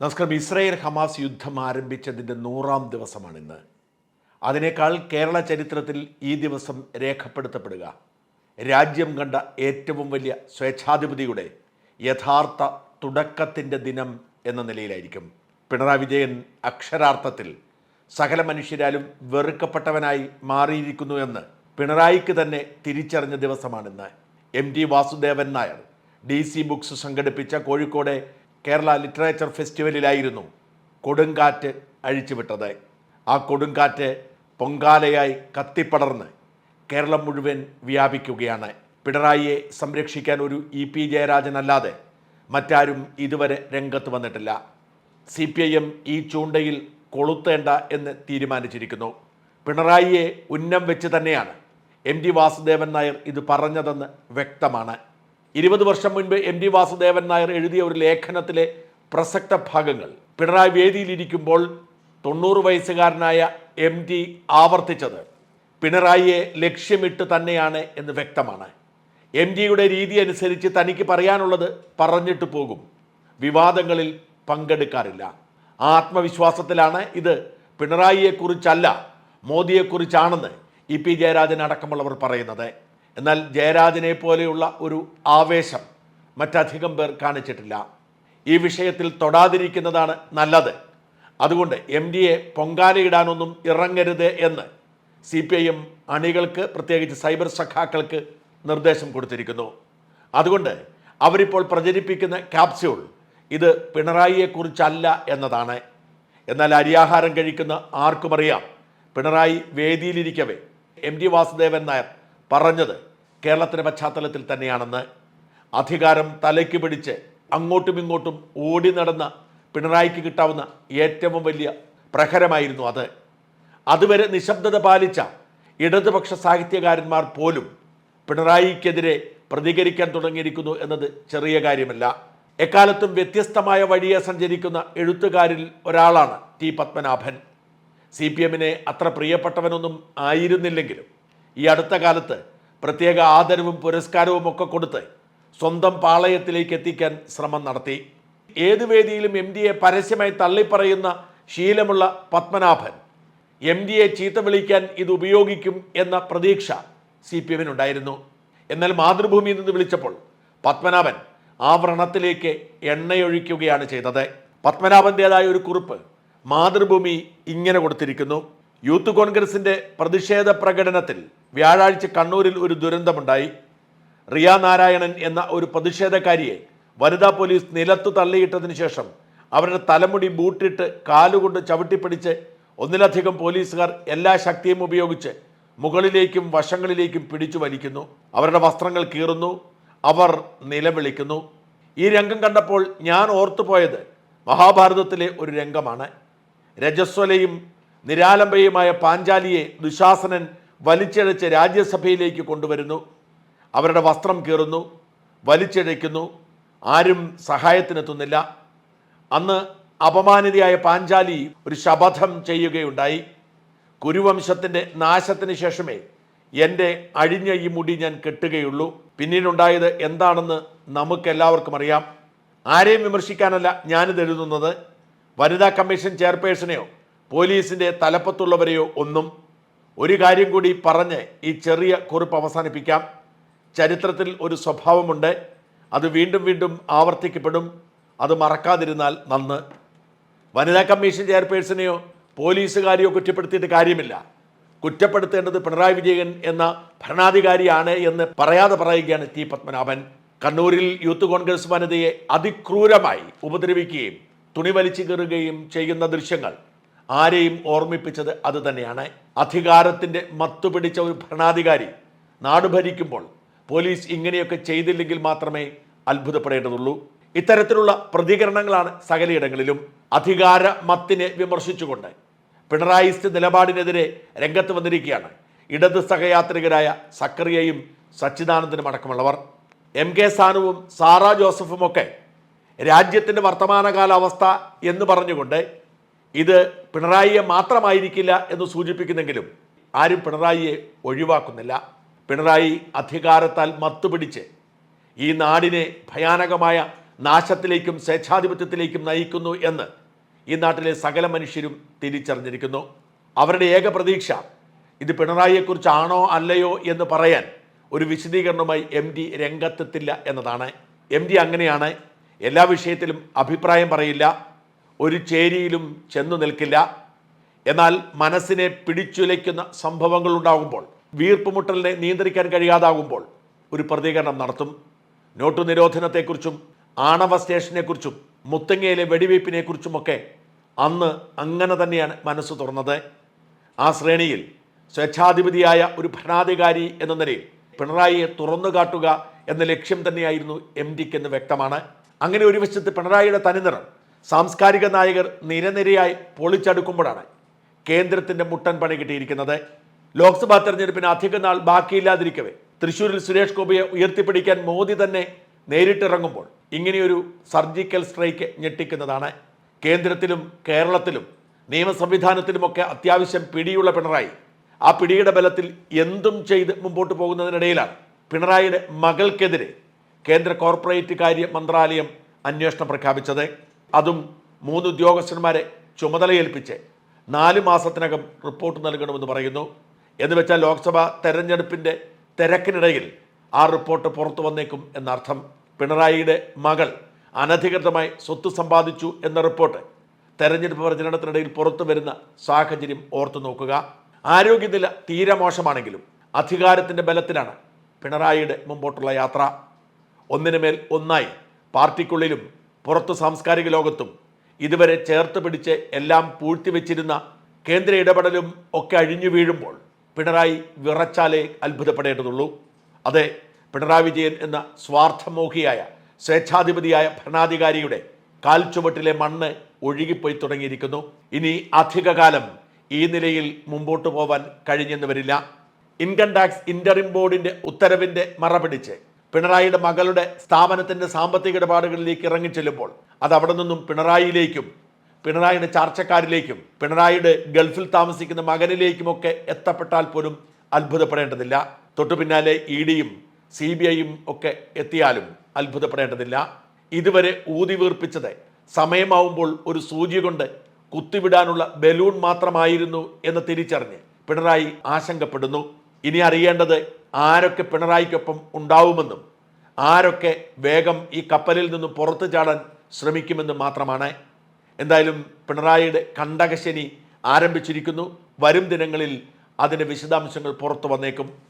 നമസ്കാരം. Israel Hamas യുദ്ധം ആരംഭിച്ചതിന്റെ നൂറാം ദിവസമാണ് ഇന്ന് അതിനേക്കാൾ കേരള ചരിത്രത്തിൽ ഈ ദിവസം രേഖപ്പെടുത്തപ്പെടുക. രാജ്യം കണ്ട ഏറ്റവും വലിയ സ്വേച്ഛാധിപതിയുടെ യഥാർത്ഥ തുടക്കത്തിന്റെ ദിനം എന്ന നിലയിലായിരിക്കും. പിണറായി വിജയൻ അക്ഷരാർത്ഥത്തിൽ സകല മനുഷ്യരാലും വെറുക്കപ്പെട്ടവനായി മാറിയിരിക്കുന്നു എന്ന് പിണറായിക്ക് തന്നെ തിരിച്ചറിഞ്ഞ ദിവസമാണിന്ന്. M T Vasudevan Nair D C books സംഘടിപ്പിച്ച കോഴിക്കോട് കേരള ലിറ്ററേച്ചർ ഫെസ്റ്റിവലിലായിരുന്നു കൊടുങ്കാറ്റ് അഴിച്ചുവിട്ടത്. ആ കൊടുങ്കാറ്റ് പൊങ്കാലയായി കത്തിപ്പടർന്ന് കേരളം മുഴുവൻ വ്യാപിക്കുകയാണ്. പിണറായിയെ സംരക്ഷിക്കാൻ ഒരു ഇ പി ജയരാജനല്ലാതെ മറ്റാരും ഇതുവരെ രംഗത്ത് വന്നിട്ടില്ല. സി പി ഐ എം ഈ ചൂണ്ടയിൽ കൊളുത്തേണ്ട എന്ന് തീരുമാനിച്ചിരിക്കുന്നു. പിണറായിയെ ഉന്നം വെച്ച് തന്നെയാണ് എം ജി വാസുദേവൻ നായർ ഇത് പറഞ്ഞതെന്ന് വ്യക്തമാണ്. ഇരുപത് വർഷം മുൻപ് എം ഡി വാസുദേവൻ നായർ എഴുതിയ ഒരു ലേഖനത്തിലെ പ്രസക്ത ഭാഗങ്ങൾ. പിണറായി വേദിയിലിരിക്കുമ്പോൾ തൊണ്ണൂറ് വയസ്സുകാരനായ എം ടി ആവർത്തിച്ചത് പിണറായിയെ ലക്ഷ്യമിട്ട് തന്നെയാണ് എന്ന് വ്യക്തമാണ്. എം ജിയുടെ രീതി അനുസരിച്ച് തനിക്ക് പറയാനുള്ളത് പറഞ്ഞിട്ട് പോകും. വിവാദങ്ങളിൽ പങ്കെടുക്കാറില്ല. ആത്മവിശ്വാസത്തിലാണ് ഇത്. പിണറായിയെക്കുറിച്ചല്ല മോദിയെക്കുറിച്ചാണെന്ന് ഇ പി ജയരാജൻ അടക്കമുള്ളവർ പറയുന്നത്. എന്നാൽ ജയരാജനെ പോലെയുള്ള ഒരു ആവേശം മറ്റധികം പേർ കാണിച്ചിട്ടില്ല. ഈ വിഷയത്തിൽ തൊടാതിരിക്കുന്നതാണ് നല്ലത്. അതുകൊണ്ട് എം ഡിയെ പൊങ്കാലയിടാനൊന്നും ഇറങ്ങരുത് എന്ന് സി പി ഐ എം അണികൾക്ക് പ്രത്യേകിച്ച് സൈബർ സഖാക്കൾക്ക് നിർദ്ദേശം കൊടുത്തിരിക്കുന്നു. അതുകൊണ്ട് അവരിപ്പോൾ പ്രചരിപ്പിക്കുന്ന ക്യാപ്സ്യൂൾ ഇത് പിണറായിയെക്കുറിച്ചല്ല എന്നതാണ്. എന്നാൽ അരിയാഹാരം കഴിക്കുന്ന ആർക്കും അറിയാം. പിണറായി വേദിയിലിരിക്കവേ. എം ടി വാസുദേവൻ നായർ പറഞ്ഞത് കേരളത്തിന്റെ പശ്ചാത്തലത്തിൽ തന്നെയാണെന്ന് അധികാരം തലയ്ക്ക് പിടിച്ച് അങ്ങോട്ടും ഇങ്ങോട്ടും ഓടി നടന്ന പിണറായിക്ക് കിട്ടാവുന്ന ഏറ്റവും വലിയ പ്രഹരമായിരുന്നു അത്. അതുവരെ നിശബ്ദത പാലിച്ച ഇടതുപക്ഷ സാഹിത്യകാരന്മാർ പോലും പിണറായിക്കെതിരെ പ്രതികരിക്കാൻ തുടങ്ങിയിരിക്കുന്നു എന്നത് ചെറിയ കാര്യമല്ല. എക്കാലത്തും വ്യത്യസ്തമായ വഴിയെ സഞ്ചരിക്കുന്ന എഴുത്തുകാരിൽ ഒരാളാണ് ടി പത്മനാഭൻ. സി പി എമ്മിനെ അത്ര പ്രിയപ്പെട്ടവനൊന്നും ആയിരുന്നില്ലെങ്കിലും ഈ അടുത്ത കാലത്ത് പ്രത്യേക ആദരവും പുരസ്കാരവും ഒക്കെ കൊടുത്ത് സ്വന്തം പാളയത്തിലേക്ക് എത്തിക്കാൻ ശ്രമം നടത്തി. ഏത് വേദിയിലും എം ഡിയെ പരസ്യമായി തള്ളിപ്പറയുന്ന ശീലമുള്ള പത്മനാഭൻ എം ഡിയെ ചീത്ത വിളിക്കാൻ ഇത് ഉപയോഗിക്കും എന്ന പ്രതീക്ഷ സി പി എമ്മിനുണ്ടായിരുന്നു എന്നാൽ മാതൃഭൂമിയിൽ നിന്ന് വിളിച്ചപ്പോൾ പത്മനാഭൻ ആ വ്രണത്തിലേക്ക് എണ്ണയൊഴിക്കുകയാണ് ചെയ്തത്. പത്മനാഭന്റേതായ ഒരു കുറിപ്പ് മാതൃഭൂമി ഇങ്ങനെ കൊടുത്തിരിക്കുന്നു. യൂത്ത് കോൺഗ്രസിന്റെ പ്രതിഷേധ പ്രകടനത്തിൽ വ്യാഴാഴ്ച കണ്ണൂരിൽ ഒരു ദുരന്തമുണ്ടായി. റിയ നാരായണൻ എന്ന ഒരു പ്രതിഷേധക്കാരിയെ വനിതാ പോലീസ് നിലത്തു തള്ളിയിട്ടതിന് ശേഷം അവരുടെ തലമുടി ബൂട്ടിട്ട് കാലുകൊണ്ട് ചവിട്ടിപ്പിടിച്ച് ഒന്നിലധികം പോലീസുകാർ എല്ലാ ശക്തിയും ഉപയോഗിച്ച് മുകളിലേക്കും വശങ്ങളിലേക്കും പിടിച്ചു വലിക്കുന്നു. അവരുടെ വസ്ത്രങ്ങൾ കീറുന്നു. അവർ നിലവിളിക്കുന്നു. ഈ രംഗം കണ്ടപ്പോൾ ഞാൻ ഓർത്തുപോയത് മഹാഭാരതത്തിലെ ഒരു രംഗമാണ്. രജസ്വലയും നിരാലംബയുമായ പാഞ്ചാലിയെ ദുശാസനൻ വലിച്ചിഴച്ച് രാജ്യസഭയിലേക്ക് കൊണ്ടുവരുന്നു. അവരുടെ വസ്ത്രം കീറുന്നു വലിച്ചിഴയ്ക്കുന്നു. ആരും സഹായത്തിനെത്തുന്നില്ല. അന്ന് അപമാനിതയായ പാഞ്ചാലി ഒരു ശപഥം ചെയ്യുകയുണ്ടായി. കുരുവംശത്തിന്റെ നാശത്തിന് ശേഷമേ എന്റെ അഴിഞ്ഞ ഈ മുടി ഞാൻ കെട്ടുകയുള്ളൂ. പിന്നീടുണ്ടായത് എന്താണെന്ന് നമുക്കെല്ലാവർക്കും അറിയാം. ആരെയും വിമർശിക്കാനല്ല ഞാനിത് എഴുതുന്നത് വനിതാ കമ്മീഷൻ ചെയർപേഴ്സണെയോ പോലീസിന്റെ തലപ്പത്തുള്ളവരെയോ ഒന്നും ഒരു കാര്യം കൂടി പറഞ്ഞ് ഈ ചെറിയ കുറിപ്പ് അവസാനിപ്പിക്കാം. ചരിത്രത്തിൽ ഒരു സ്വഭാവമുണ്ട്. അത് വീണ്ടും വീണ്ടും ആവർത്തിക്കപ്പെടും. അത് മറക്കാതിരുന്നാൽ നന്ന്. വനിതാ കമ്മീഷൻ ചെയർപേഴ്സണെയോ പോലീസുകാരെയോ കുറ്റപ്പെടുത്തിയിട്ട് കാര്യമില്ല. കുറ്റപ്പെടുത്തേണ്ടത് പിണറായി വിജയൻ എന്ന ഭരണാധികാരിയാണ് എന്ന് പറയാതെ പറയുകയാണ് ടി പത്മനാഭൻ. കണ്ണൂരിൽ യൂത്ത് കോൺഗ്രസ് വനിതയെ അതിക്രൂരമായി ഉപദ്രവിക്കുകയും തുണി വലിച്ചു കീറുകയും ചെയ്യുന്ന ദൃശ്യങ്ങൾ. ആരെയും ഓർമ്മിപ്പിച്ചത് അത് തന്നെയാണ്. അധികാരത്തിന്റെ മത്തുപിടിച്ച ഒരു ഭരണാധികാരി നാട് ഭരിക്കുമ്പോൾ പോലീസ് ഇങ്ങനെയൊക്കെ ചെയ്തില്ലെങ്കിൽ മാത്രമേ അത്ഭുതപ്പെടേണ്ടതുള്ളൂ. ഇത്തരത്തിലുള്ള പ്രതികരണങ്ങളാണ് സകലയിടങ്ങളിലും അധികാര മത്തിനെ വിമർശിച്ചുകൊണ്ട് പിണറായിസ്റ്റ് നിലപാടിനെതിരെ രംഗത്ത് വന്നിരിക്കുകയാണ്. ഇടത് സഹയാത്രികരായ സക്കറിയയും സച്ചിദാനന്ദനും അടക്കമുള്ളവർ. എം കെ സാനുവും സാറ ജോസഫും ഒക്കെ രാജ്യത്തിന്റെ വർത്തമാനകാല അവസ്ഥ എന്ന് പറഞ്ഞുകൊണ്ട് ഇത് പിണറായിയെ മാത്രമായിരിക്കില്ല എന്ന് സൂചിപ്പിക്കുന്നെങ്കിലും ആരും പിണറായിയെ ഒഴിവാക്കുന്നില്ല. പിണറായി അധികാരത്താൽ മത്തുപിടിച്ച് ഈ നാടിനെ ഭയാനകമായ നാശത്തിലേക്കും സ്വേച്ഛാധിപത്യത്തിലേക്കും നയിക്കുന്നു എന്ന് ഈ നാട്ടിലെ സകല മനുഷ്യരും തിരിച്ചറിഞ്ഞിരിക്കുന്നു. അവരുടെ ഏക പ്രതീക്ഷ ഇത് പിണറായിയെക്കുറിച്ചാണോ അല്ലയോ എന്ന് പറയാൻ ഒരു വിശദീകരണവുമായി എം ഡി രംഗത്തെത്തില്ല എന്നതാണ്. എം ഡി അങ്ങനെയാണ് എല്ലാ വിഷയത്തിലും അഭിപ്രായം പറയില്ല. ഒരു ചേരിയിലും ചെന്നു നിൽക്കില്ല. എന്നാൽ മനസ്സിനെ പിടിച്ചുലയ്ക്കുന്ന സംഭവങ്ങൾ ഉണ്ടാകുമ്പോൾ വീർപ്പുമുട്ടലിനെ നിയന്ത്രിക്കാൻ കഴിയാതാകുമ്പോൾ ഒരു പ്രതികരണം നടത്തും. നോട്ടു നിരോധനത്തെക്കുറിച്ചും ആണവ സ്റ്റേഷനെക്കുറിച്ചും മുത്തങ്ങയിലെ വെടിവയ്പ്പിനെക്കുറിച്ചുമൊക്കെ അന്ന് അങ്ങനെ തന്നെയാണ് മനസ്സ് തുറന്നത്. ആ ശ്രേണിയിൽ സ്വേച്ഛാധിപതിയായ ഒരു ഭരണാധികാരി എന്ന നിലയിൽ പിണറായിയെ തുറന്നു കാട്ടുക എന്ന ലക്ഷ്യം തന്നെയായിരുന്നു എം ഡിക്ക് എന്ന് വ്യക്തമാണ്. അങ്ങനെ ഒരു വശത്ത് പിണറായിയുടെ തനിനിറം സാംസ്കാരിക നായകർ നിരനിരയായി പൊളിച്ചടുക്കുമ്പോഴാണ് കേന്ദ്രത്തിന്റെ മുട്ടൻ പണി കിട്ടിയിരിക്കുന്നത്. ലോക്സഭാ തെരഞ്ഞെടുപ്പിന് അധിക നാൾ ബാക്കിയില്ലാതിരിക്കവേ തൃശൂരിൽ സുരേഷ് ഗോപിയെ ഉയർത്തിപ്പിടിക്കാൻ മോദി തന്നെ നേരിട്ടിറങ്ങുമ്പോൾ ഇങ്ങനെയൊരു സർജിക്കൽ സ്ട്രൈക്ക് ഞെട്ടിക്കുന്നതാണ്. കേന്ദ്രത്തിലും കേരളത്തിലും നിയമ സംവിധാനത്തിലുമൊക്കെ അത്യാവശ്യം പിടിയുള്ള പിണറായി. ആ പിടിയുടെ ബലത്തിൽ എന്തും ചെയ്ത് മുമ്പോട്ട് പോകുന്നതിനിടയിലാണ് പിണറായിയുടെ മകൾക്കെതിരെ കേന്ദ്ര കോർപ്പറേറ്റ് കാര്യ മന്ത്രാലയം അന്വേഷണം പ്രഖ്യാപിച്ചത്. അതും മൂന്ന് ഉദ്യോഗസ്ഥന്മാരെ ചുമതലയേൽപ്പിച്ച് നാല് മാസത്തിനകം റിപ്പോർട്ട് നൽകണമെന്ന് പറയുന്നു. എന്ന് വെച്ചാൽ ലോക്സഭാ തെരഞ്ഞെടുപ്പിന്റെ തിരക്കിനിടയിൽ ആ റിപ്പോർട്ട് പുറത്തു വന്നേക്കും എന്നർത്ഥം. പിണറായിയുടെ മകൾ അനധികൃതമായി സ്വത്ത് സമ്പാദിച്ചു എന്ന റിപ്പോർട്ട് തെരഞ്ഞെടുപ്പ് പ്രചരണത്തിനിടയിൽ പുറത്തു വരുന്ന സാഹചര്യം ഓർത്തു നോക്കുക. ആരോഗ്യനില തീരെ മോശമാണെങ്കിലും അധികാരത്തിന്റെ ബലത്തിലാണ് പിണറായിയുടെ മുമ്പോട്ടുള്ള യാത്ര. ഒന്നിനു മേൽ ഒന്നായി പാർട്ടിക്കുള്ളിലും പുറത്തു സാംസ്കാരിക ലോകത്തും ഇതുവരെ ചേർത്ത് പിടിച്ച് എല്ലാം പൂഴ്ത്തിവെച്ചിരുന്ന കേന്ദ്ര ഇടപെടലും ഒക്കെ അഴിഞ്ഞു വീഴുമ്പോൾ പിണറായി വിറച്ചാലേ അത്ഭുതപ്പെടേണ്ടതുള്ളൂ. അതെ പിണറായി വിജയൻ എന്ന സ്വാർത്ഥമോഹിയായ സ്വേച്ഛാധിപതിയായ ഭരണാധികാരിയുടെ കാൽച്ചുവട്ടിലെ മണ്ണ് ഒഴുകിപ്പോയി തുടങ്ങിയിരിക്കുന്നു. ഇനി അധികകാലം ഈ നിലയിൽ മുമ്പോട്ട് പോവാൻ കഴിഞ്ഞെന്ന് വരില്ല. ഇൻകം ടാക്സ് ഇന്ററിം ബോർഡിന്റെ ഉത്തരവിന്റെ മറപിടിച്ച് പിണറായിയുടെ മകളുടെ സ്ഥാപനത്തിന്റെ സാമ്പത്തിക ഇടപാടുകളിലേക്ക് ഇറങ്ങിച്ചെല്ലുമ്പോൾ അത് അവിടെ നിന്നും പിണറായിയിലേക്കും പിണറായിയുടെ ചാർച്ചക്കാരിലേക്കും പിണറായിയുടെ ഗൾഫിൽ താമസിക്കുന്ന മകനിലേക്കുമൊക്കെ എത്തപ്പെട്ടാൽ പോലും അത്ഭുതപ്പെടേണ്ടതില്ല. തൊട്ടു പിന്നാലെ ഇ ഡിയും സി ബി ഐയും ഒക്കെ എത്തിയാലും അത്ഭുതപ്പെടേണ്ടതില്ല. ഇതുവരെ ഊതി വീർപ്പിച്ചത് സമയമാവുമ്പോൾ ഒരു സൂചി കൊണ്ട് കുത്തിവിടാനുള്ള ബലൂൺ മാത്രമായിരുന്നു എന്ന് തിരിച്ചറിഞ്ഞ് പിണറായി ആശങ്കപ്പെടുന്നു. ഇനി അറിയേണ്ടത് ആരൊക്കെ പിണറായിക്കൊപ്പം ഉണ്ടാവുമെന്നും ആരൊക്കെ വേഗം ഈ കപ്പലിൽ നിന്നും പുറത്തു ചാടാൻ ശ്രമിക്കുമെന്നും മാത്രമാണ്. എന്തായാലും പിണറായിയുടെ കണ്ടകശനി ആരംഭിച്ചിരിക്കുന്നു. വരും ദിനങ്ങളിൽ അതിന്റെ വിശദാംശങ്ങൾ പുറത്തു വന്നേക്കും.